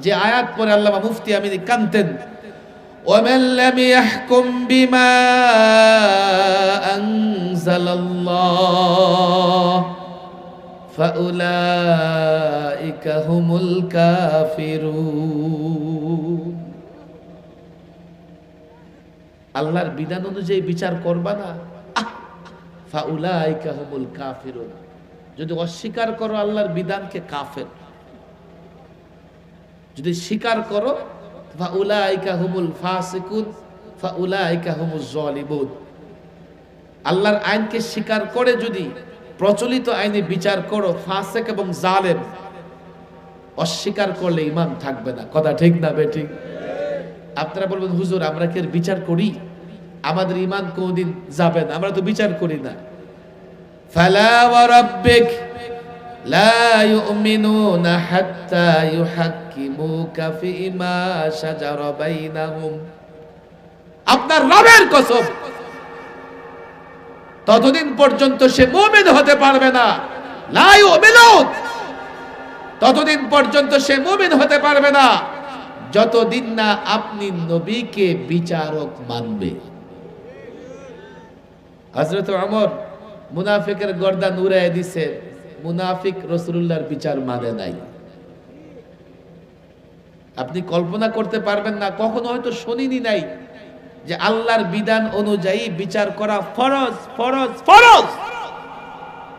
যে আয়াত পরে আল্লাহ মুফতি আমি কানতেন ومن لم يحكم بما أنزل الله فأولئك هم الكافرون আল্লাহর বিধান অনুযায়ী বিচার করবা না আহ! ফাউলাইকা হুমুল কাফিরুন যদি অস্বীকার করো আল্লাহর বিধানকে কাফের যদি স্বীকার করো হুমুজ জালিমুন। আল্লাহর আইনকে স্বীকার করে যদি প্রচলিত আইনে বিচার করো, ফাসেক এবং জালেম, অস্বীকার করলে ইমান থাকবে না। কথা ঠিক না বে ঠিক? আপনারা বলবেন, হুজুর, আমরা কি বিচার করি? আমাদের ইমান কোনদিন যাবে না। আমরা তো বিচার করি না। ফালা ওয়া রাব্বিক লা ইউমিনুনা হাত্তা ইউহাক্কিমুকা ফিমা শাজারা বাইনাহুম আপনার রবের কসম। ততদিন পর্যন্ত সে মুমিন হতে পারবে না। লা ইউমিনুন। ততদিন পর্যন্ত সে মুমিন হতে পারবে না। যতদিন না আপনি নবীকে বিচারক মানবে। হজরত আমর মুনাফিকের গর্দান উড়াই দিছে। মুনাফিক রসুল্লাহর বিচার মানে নাই। আপনি কল্পনা করতে পারবেন না, কখনো হয়তো শুনিনি নাই যে আল্লাহর বিধান অনুযায়ী বিচার করা ফরজ ফরজ ফরজ।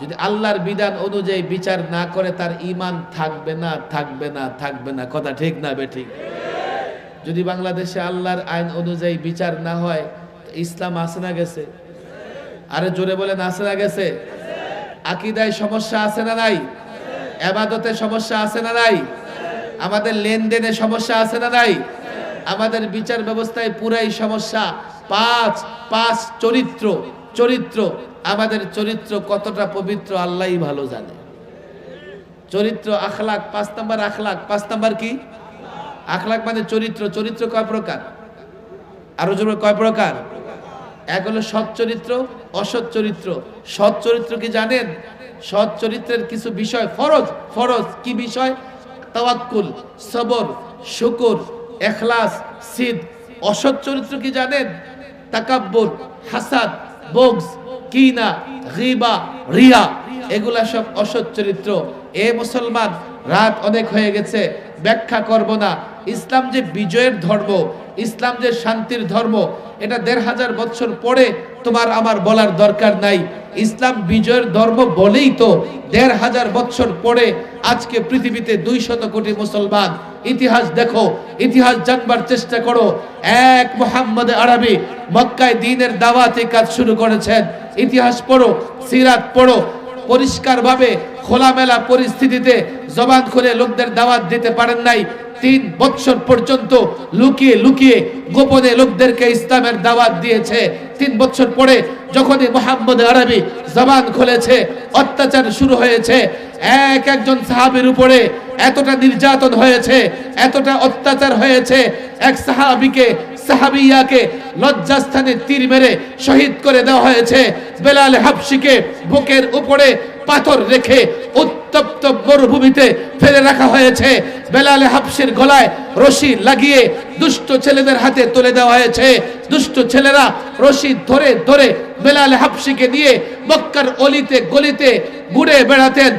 যদি আল্লাহর বিধান অনুযায়ী বিচার না করে, তার ইমান থাকবে না থাকবে না থাকবে না। কথা ঠিক না বে ঠিক? যদি বাংলাদেশে আল্লাহর আইন অনুযায়ী বিচার না হয় ইসলাম আসে না গেছে। আরে জোরে বলেন আসে না গেছে? আকিদায় সমস্যা আছে না নাই? এবাদতে সমস্যা আছে না নাই? আমাদের লেনদেনে সমস্যা আছে না নাই? আমাদের বিচার ব্যবস্থায় পুরাই সমস্যা। পাঁচ পাঁচ চরিত্র চরিত্র। আমাদের চরিত্র কতটা পবিত্র আল্লাহই ভালো জানে। চরিত্র আখলাক, পাঁচ নাম্বার আখলাক। পাঁচ নাম্বার কি? আখলাক মানে চরিত্র। চরিত্র কয় প্রকার? আরও জোরে কয় প্রকার? এক হলো সৎ চরিত্র, অসৎ চরিত্র। সৎ চরিত্র কি জানেন? সৎ চরিত্রের কিছু বিষয় ফরজ। ফরজ কি বিষয়? তাওয়াক্কুল, সবর, শুকর, এখলাস, সিদ। অসৎ চরিত্র কি জানেন? তাকাব্বুর, হাসাদ, বগস, কিনা রিবা রিয়া। এগুলা সব অসৎ চরিত্র এ মুসলমান, রাত অনেক হয়ে গেছে, ব্যাখ্যা করব না। ইসলাম যে বিজয়ের ধর্ম, ইসলাম যে শান্তির ধর্ম, এটা দেড় হাজার বছর পরে তোমার আমার বলার দরকার নাই। ইসলাম বিজয়ের ধর্ম বলেই তো দেড় হাজার বছর পরে আজকে পৃথিবীতে দুই শত কোটি মুসলমান। ইতিহাস দেখো, ইতিহাস জানবার চেষ্টা করো। এক মোহাম্মদ আরবি মক্কায় দিনের দাওয়াতে কাজ শুরু করেছেন। ইতিহাস পড়ো, সিরাত পড়ো পরিষ্কারভাবে খোলামেলা পরিস্থিতিতে জবান খুলে লোকদের দাওয়াত দিতে পারেন নাই। তিন বছর পর্যন্ত লুকিয়ে লুকিয়ে গোপনে লোকদেরকে ইসলামের দাওয়াত দিয়েছে। তিন বছর পরে যখনই মোহাম্মদ আরবি জবান খুলেছে, অত্যাচার শুরু হয়েছে, এক একজন সাহাবির উপরে এতটা নির্যাতন হয়েছে, এতটা অত্যাচার হয়েছে, এক সাহাবিকে সাহাবিয়াকে লজ্জাস্থানে তীর মেরে শহীদ করে দেওয়া হয়েছে। বেলাল হাবশিকে বুকের উপরে পাথর রেখে উত্তপ্ত মরুভূমিতে ফেলে রাখা হয়েছে। বেলাল হাবশির গলায় রশি লাগিয়ে দুষ্ট ছেলেদের হাতে তুলে দেওয়া হয়েছে। দুষ্ট ছেলেরা রশি ধরে ধরে বেলাল হাবশিকে নিয়ে মক্কার অলিতে গলিতে ঘুরে বেড়াতেন।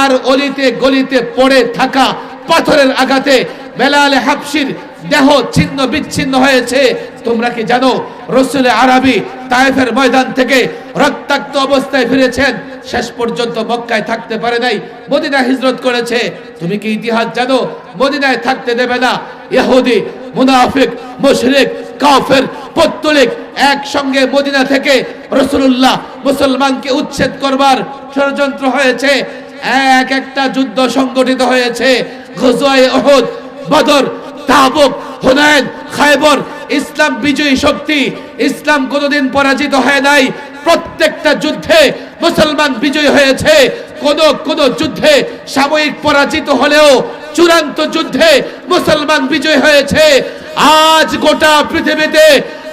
আর অলিতে গলিতে পড়ে থাকা পাথরের আঘাতে বেলাল হাবশির দেহ ছিন্ন বিচ্ছিন্ন হয়েছে। তোমরা কি জানো, রসুল আরবি তায়েফের ময়দান থেকে রক্তাক্ত অবস্থায় ফিরেছেন। শেষ পর্যন্ত মক্কায় থাকতে পারে নাই মদিনা হিজরত করেছে। তুমি কি ইতিহাস জানো? মদিনায় থাকতে দেবে না। ইহুদি, মুনাফিক, মুশরিক, কাফের, পত্তলিক একসঙ্গে মদিনা থেকে রসুল্লাহ মুসলমানকে উচ্ছেদ করবার ষড়যন্ত্র হয়েছে। এক একটা যুদ্ধ সংগঠিত হয়েছে। গজওয়ায়ে উহুদ, বদর তাবুক হুনাইন খায়বর, ইসলাম বিজয়ী শক্তি। ইসলাম কোনোদিন পরাজিত হয় নাই। প্রত্যেকটা যুদ্ধে মুসলমান বিজয়ী হয়েছে। কোন কোন যুদ্ধে সাময়িক পরাজিত হলেও চূড়ান্ত যুদ্ধে মুসলমান বিজয় হয়েছে। আজ গোটা পৃথিবীতে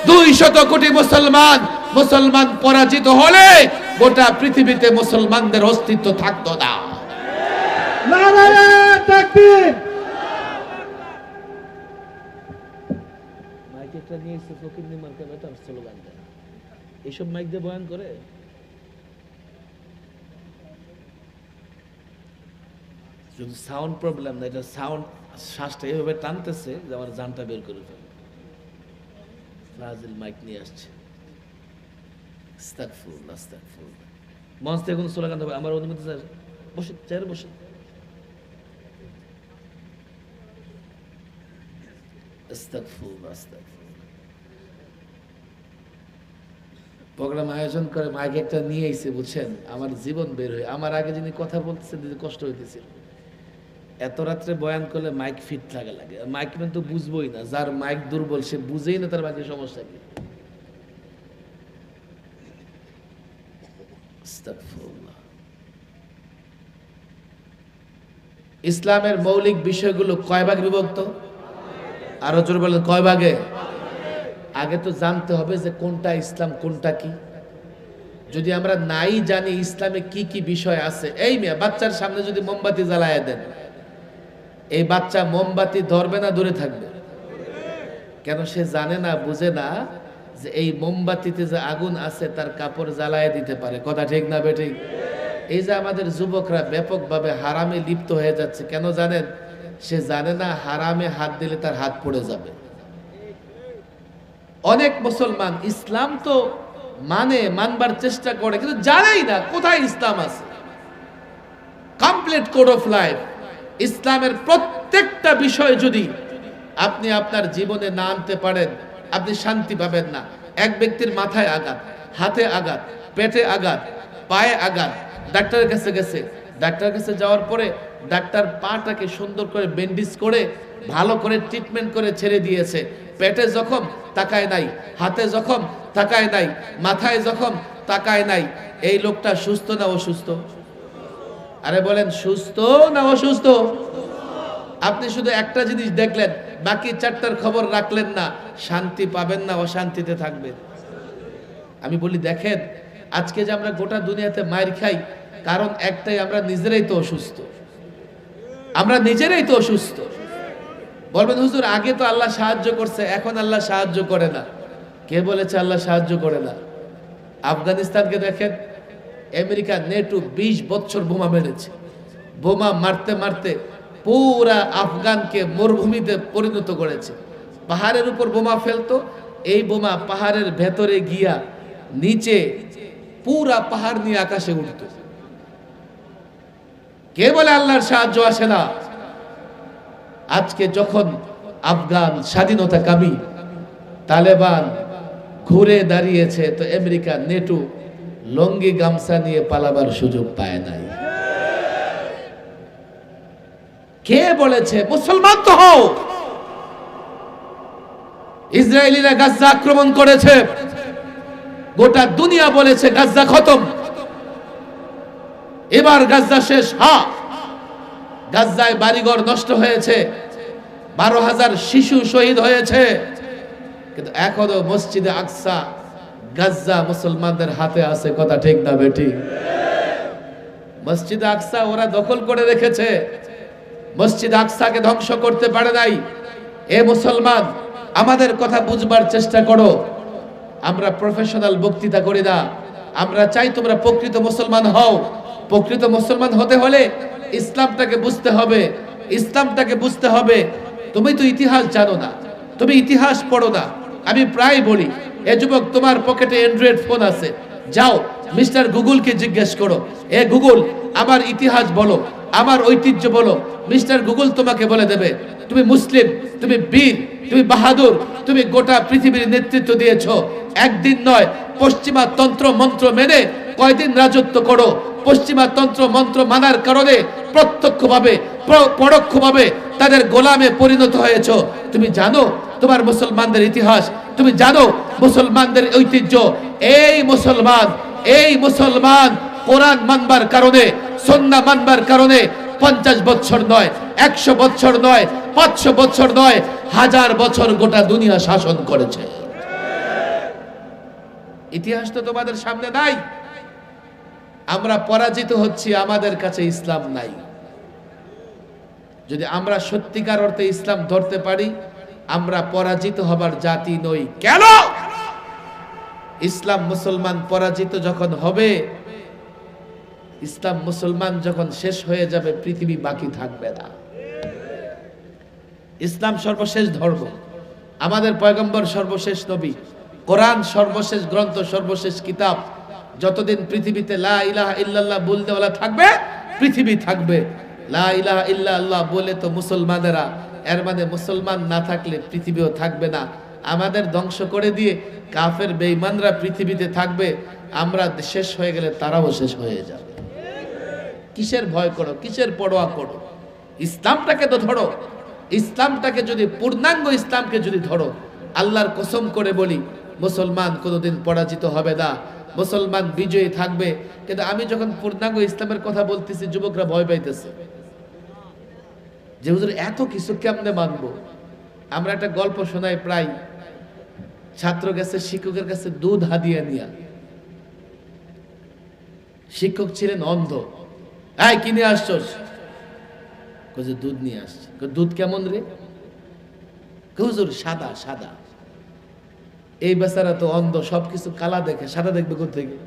দুই শত কোটি মুসলমান মুসলমান পরাজিত হলে গোটা পৃথিবীতে মুসলমানদের অস্তিত্ব থাকতো না। একটা নিয়ে এসে ফকির নিমার্কা বেটার স্লোগান দেয়। এইসব মাইক দিয়ে বয়ান করে? শুধু সাউন্ড প্রবলেম না, এটা সাউন্ড শ্বাসটা এভাবে টানতেছে যে আমার জানটা বের করে ফেলে। ফাজিল মাইক নিয়ে আসছে। মঞ্চ থেকে কোনো স্লোগান দেবে? আমার অনুমতি স্যার বসে, চেয়ারে বসে। আস্তাগফিরুল্লাহ আস্তাগফিরুল্লাহ। প্রোগ্রাম আয়োজন করে মাইক একটা নিয়ে আইছে, বুঝছেন? আমার জীবন বের হয়ে আমার আগে যিনি কথা বলতেছেন দিদি কষ্ট হইতেছিল। এত রাত্রে বয়ান করলে মাইক ফিট লাগা লাগে। মাইক কিন্তু বুঝবোই না। যার মাইক দুর্বল, সে বুঝেই না তার বাকি সমস্যা কি। ইসলামের মৌলিক বিষয়গুলো কয় ভাগে বিভক্ত? আরও জোর বলেন, কয় ভাগে? আগে তো জানতে হবে যে কোনটা ইসলাম, কোনটা কি? যদি আমরা নাই জানি ইসলামে কি কি বিষয় আছে। এই মেয়ে, বাচ্চার সামনে যদি মোমবাতি জ্বালায় দেন, এই বাচ্চা মোমবাতি ধরবে না, দূরে থাকবে? কেন সে জানে না, বুঝে না যে এই মোমবাতিতে যে আগুন আছে, তার কাপড় জ্বালায় দিতে পারে। কথা ঠিক না বেঠিক এই যে আমাদের যুবকরা ব্যাপকভাবে হারামে লিপ্ত হয়ে যাচ্ছে, কেন জানেন? সে জানে না হারামে হাত দিলে তার হাত পড়ে যাবে। অনেক মুসলমান ইসলাম তো মানে মানবার চেষ্টা করে, কিন্তু জানেই না কোথায় ইসলাম আছে। কমপ্লিট কোড অফ লাইফ ইসলামের প্রত্যেকটা বিষয় যদি আপনি আপনার জীবনে না আনতে পারেন, আপনি শান্তি পাবেন না। এক ব্যক্তির মাথায় আঘাত, হাতে আঘাত, পেটে আঘাত, পায়ে আঘাত, ডাক্তারের কাছে গেছে ডাক্তারের কাছে যাওয়ার পরে ডাক্তার পাটাকে সুন্দর করে ব্যান্ডেজ করে, ভালো করে ট্রিটমেন্ট করে ছেড়ে দিয়েছে। পেটে জখম, তাকায় নাই। হাতে জখম, তাকায় নাই। মাথায় জখম, তাকায় নাই। এই লোকটা সুস্থ না অসুস্থ? আরে বলেন, সুস্থ না অসুস্থ? আপনি শুধু একটা জিনিস দেখলেন, বাকি চারটার খবর রাখলেন না। শান্তি পাবেন না, অশান্তিতে থাকবেন। আমি বলি, দেখেন, আজকে যে আমরা গোটা দুনিয়াতে মায়ের খাই কারণ একটাই, আমরা নিজেরাই তো অসুস্থ। আমরা নিজেরাই তো অসুস্থ। বলবেন, হুজুর, আগে তো আল্লাহ সাহায্য করছে, এখন আল্লাহ সাহায্য করে না। কে বলেছে আল্লাহ সাহায্য করে না? আফগানিস্তানকে দেখেন, আমেরিকা, নেটু বিশ বছর বোমা মেরেছে। বোমা মারতে মারতে পুরা আফগানকে মরুভূমিতে পরিণত করেছে। পাহাড়ের উপর বোমা ফেলতো, এই বোমা পাহাড়ের ভেতরে গিয়া নিচে পুরা পাহাড় নিয়ে আকাশে উঠত। কে বলে আল্লাহর সাহায্য আসে না? আজকে যখন আফগান স্বাধীনতা কামী তালেবান ঘুরে দাঁড়িয়েছে, তো আমেরিকা নেটু লঙ্গি গামছা নিয়ে পালাবার সুযোগ পায় নাই। কে বলেছে, মুসলমান তো হও। ইসরায়েলিরা গাজ্জা আক্রমণ করেছে। গোটা দুনিয়া বলেছে গাজ্জা খতম। এবার গাজ্জা শেষ, হা। গাজ্জায় বাড়িঘর নষ্ট হয়েছে। বারো হাজার শিশু শহীদ হয়েছে। কিন্তু এখনও মসজিদে আকসা গাজ্জা মুসলমানদের হাতে আছে, কথা ঠিক না বেটি? মসজিদ আকসা ওরা দখল করে রেখেছে। মসজিদ আকসাকে ধ্বংস করতে পারে নাই। এ মুসলমান, আমাদের কথা বুঝবার চেষ্টা করো। আমরা প্রফেশনাল বক্তৃতা করি না। আমরা চাই তোমরা প্রকৃত মুসলমান হও। প্রকৃত মুসলমান হতে হলে ইসলামটাকে বুঝতে হবে, ইসলামটাকে বুঝতে হবে। তুমি তো ইতিহাস জানো না, তুমি ইতিহাস পড়ো না। আমি প্রায় বলি, এ যুবক, তোমার পকেটে অ্যান্ড্রয়েড ফোন আছে। যাও মিস্টার গুগলকে জিজ্ঞেস করো, এ গুগল আমার ইতিহাস বলো। আমার ঐতিহ্য বলো। মিস্টার গুগল তোমাকে বলে দেবে, তুমি মুসলিম, তুমি বীর, তুমি বাহাদুর, তুমি গোটা পৃথিবীর নেতৃত্ব দিয়েছ। একদিন নয়, পশ্চিমা তন্ত্র মন্ত্র মেনে কয়দিন রাজত্ব করো। পশ্চিমা তন্ত্র মন্ত্র মানার কারণে প্রত্যক্ষভাবে, প্র- পরোক্ষভাবে তাদের গোলামে পরিণত হয়েছো। তুমি জানো তোমার মুসলমানদের ইতিহাস, তুমি জানো মুসলমানদের ঐতিহ্য। এই মুসলমান এই মুসলমান কোরআন মানবার কারণে সন্না মানবার কারণে পঞ্চাশ বছর নয়, একশো বছর নয়, পাঁচশো বছর নয়, হাজার বছর গোটা দুনিয়া শাসন করেছে। ইতিহাস তো তোমাদের সামনে নাই। আমরা পরাজিত হচ্ছি, আমাদের কাছে ইসলাম নাই। যদি আমরা সত্যিকার অর্থে ইসলাম ধরতে পারি, আমরা পরাজিত হবার জাতি নই। কেন? ইসলাম মুসলমান পরাজিত যখন হবে ইসলাম মুসলমান যখন শেষ হয়ে যাবে, পৃথিবী বাকি থাকবে না। ইসলাম সর্বশেষ ধর্ম। আমাদের পয়গম্বর সর্বশেষ নবী, কোরআন সর্বশেষ গ্রন্থ, সর্বশেষ কিতাব। যতদিন পৃথিবীতে লা ইলাহা ইল্লাল্লাহ বলতে থাকবে, পৃথিবী থাকবে। লা ইল্লাল্লাহ বলে তো মুসলমানেরা, এর মানে মুসলমান না থাকলে পৃথিবীও থাকবে না। আমাদের ধ্বংস করে দিয়ে কাফের বেঈমানরা পৃথিবীতে থাকবে, আমরা শেষ হয়ে গেলে তারাও শেষ হয়ে যাবে। কিসের ভয় করো? কিসের পরোয়া করো? ইসলামটাকে তো ধরো। ইসলামটাকে যদি, পূর্ণাঙ্গ ইসলামকে যদি ধরো, আল্লাহর কসম করে বলি, মুসলমান কোনোদিন পরাজিত হবে না। মুসলমান বিজয়ী থাকবে। কিন্তু আমি যখন পূর্ণাঙ্গ ইসলামের কথা বলতেছি, যুবকরা ভয় পাইতেছে। যে হুজুর, এত কিছু কেমনে মানবো? আমরা একটা গল্প শোনাই প্রায়। ছাত্র গেছে, শিক্ষকের কাছে দুধ হাদিয়া নিয়া। শিক্ষক ছিলেন অন্ধ। এই কিনে আসছস? কইছে দুধ নিয়ে আসছে। দুধ কেমন রে? হুজুর, সাদা সাদা। এই বেচারা তো অন্ধ, সবকিছু কালা দেখে, সাদা দেখবে কোথেকে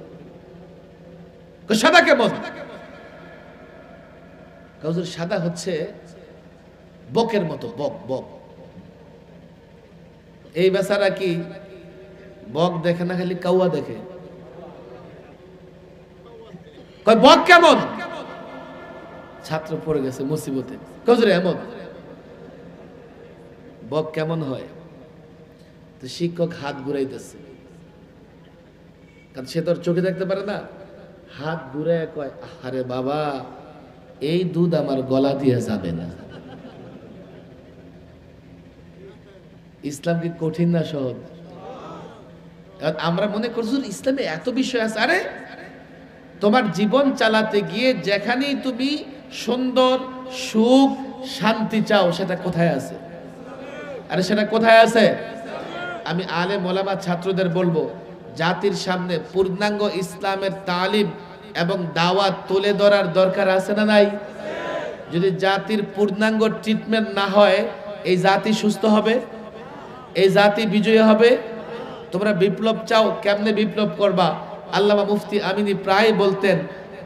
সাদা কেমন? হুজুর, সাদা হচ্ছে বকের মতো, বক বক। এই বেচারা কি বক দেখে না, খালি কাউয়া দেখে? বক কেমন? ছাত্র পড়ে গেছে মুসিবতে। কজরে এমন? বক কেমন হয়? তো শিক্ষক হাত ঘুরাইতেছে। কারণ সে তোর চোখে দেখতে পারে না। হাত ঘুরে কয় আরে বাবা, এই দুধ আমার গলা দিয়ে যাবে না। ইসলাম কি কঠিন না সহজ? আমরা মনে করছি ইসলামে এত বিষয় আছে। আরে, তোমার জীবন চালাতে গিয়ে যেখানেই তুমি সুন্দর, সুখ, শান্তি চাও, সেটা কোথায় আছে? আরে সেটা কোথায় আছে? আমি আলে মোলামা ছাত্রদের বলব, জাতির সামনে পূর্ণাঙ্গ ইসলামের তালিম এবং দাওয়াত তুলে ধরার দরকার আছে না নাই? যদি জাতির পূর্ণাঙ্গ ট্রিটমেন্ট না হয়, এই জাতি সুস্থ হবে? এই জাতি বিজয়ী হবে? তোমরা বিপ্লব চাও, কেমনে বিপ্লব করবা? আল্লামা মুফতি আমিনী প্রায় বলতেন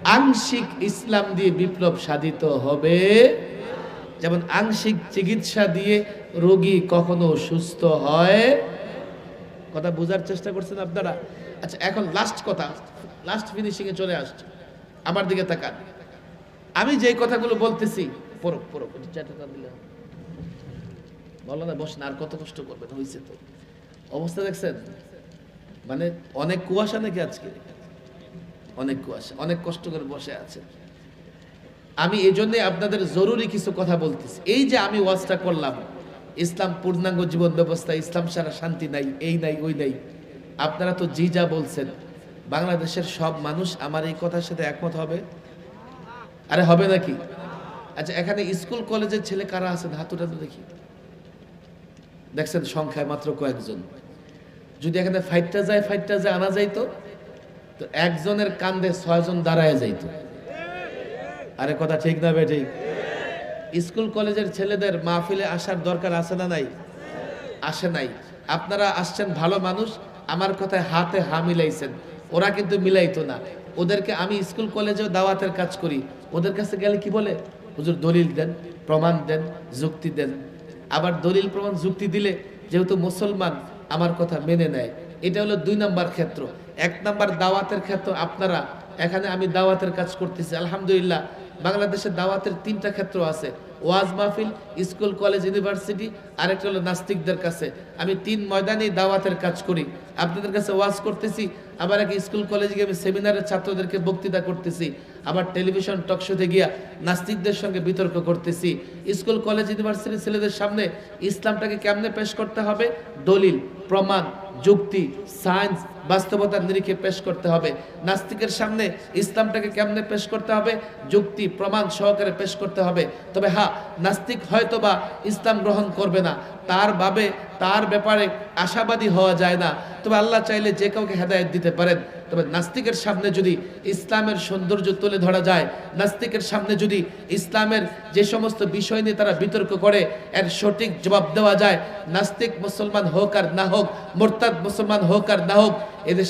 আংশিক ইসলাম দিয়ে বিপ্লব সাধিত হবে। যেমন আংশিক চিকিৎসা দিয়ে রোগী কখনো সুস্থ হয়। কথা বোঝার চেষ্টা করছেন আপনারা? আচ্ছা এখন লাস্ট কথা লাস্ট ফিনিশিং এ চলে আসছে। আমার দিকে তাকান। আমি যেই কথাগুলো বলতেছি, পড়ো চারটা দিলে। বলো না আর কত কষ্ট করবেন হয়েছে তো। অবস্থা দেখছেন? মানে অনেক কুয়াশা নাকি আজকে? অনেক কুয়াশা অনেক কষ্ট করে বসে আছে। আমি এই জন্যে আপনাদের জরুরি কিছু কথা বলতেছি। এই যে আমি ওয়াজটা করলাম, ইসলাম পূর্ণাঙ্গ জীবন ব্যবস্থা, ইসলাম সারা শান্তি নাই, এই নাই, ওই নাই। আপনারা তো জি যা বলছেন, বাংলাদেশের সব মানুষ আমার এই কথার সাথে একমত হবে? আরে হবে নাকি? আচ্ছা এখানে স্কুল, কলেজের ছেলে কারা আছেন? হাতুটা তো দেখি। দেখছেন সংখ্যায় মাত্র কয়েকজন। যদি এখানে ফাইটটা যায় ফাইটটা যায়, আনা যাইতো তো? একজনের কান্দে ছয়জন দাঁড়ায় যাইত। আরে কথা ঠিক না বে ঠিক স্কুল, কলেজের ছেলেদের মাহফিলে আসার দরকার আছে না নাই? আসে নাই। আপনারা আসছেন ভালো মানুষ, আমার কথায় হাতে হা মিলাইছেন। ওরা কিন্তু মিলাইতো না। ওদেরকে আমি স্কুল, কলেজেও দাওয়াতের কাজ করি। ওদের কাছে গেলে কি বলে? হুজুর, দলিল দেন, প্রমাণ দেন, যুক্তি দেন। আবার দলিল, প্রমাণ, যুক্তি দিলে যেহেতু মুসলমান, আমার কথা মেনে নেয়। এটা হলো দুই নাম্বার ক্ষেত্র। এক নাম্বার দাওয়াতের ক্ষেত্র, আপনারা, এখানে আমি দাওয়াতের কাজ করতেছি, আলহামদুলিল্লাহ। বাংলাদেশের দাওয়াতের তিনটা ক্ষেত্র আছে, ওয়াজ মাহফিল, স্কুল, কলেজ, ইউনিভার্সিটি, আরেকটা হলো নাস্তিকদের কাছে। আমি তিন ময়দানেই দাওয়াতের কাজ করি। আপনাদের কাছে ওয়াজ করতেছি, আবার এক স্কুল, কলেজে গিয়ে আমি সেমিনারের ছাত্রদেরকে বক্তৃতা করতেছি, আবার টেলিভিশন টকশোতে গিয়া নাস্তিকদের সঙ্গে বিতর্ক করতেছি। স্কুল, কলেজ, ইউনিভার্সিটির ছেলেদের সামনে ইসলামটাকে কেমনে পেশ করতে হবে? দলিল, প্রমাণ যুক্তি সায়েন্স বাস্তবতার নিরিখে পেশ করতে হবে। নাস্তিকের সামনে ইসলামটাকে কেমনে পেশ করতে হবে? যুক্তি, প্রমাণ সহকারে পেশ করতে হবে। তবে হ্যাঁ নাস্তিক হয়তো বা ইসলাম গ্রহণ করবে না। তার ভাবে তার ব্যাপারে আশাবাদী হওয়া যায় না। তবে আল্লাহ চাইলে যে কাউকে হেদায়েত দিতে পারেন। তবে নাস্তিকের সামনে যদি ইসলামের সৌন্দর্য তুলে ধরা যায়, নাস্তিকের সামনে যদি ইসলামের যে সমস্ত বিষয় নিয়ে তারা বিতর্ক করে, এর সঠিক জবাব দেওয়া যায়, নাস্তিক মুসলমান হোক আর না হোক, মোরতাদ মুসলমান হোক আর না হোক এদেশ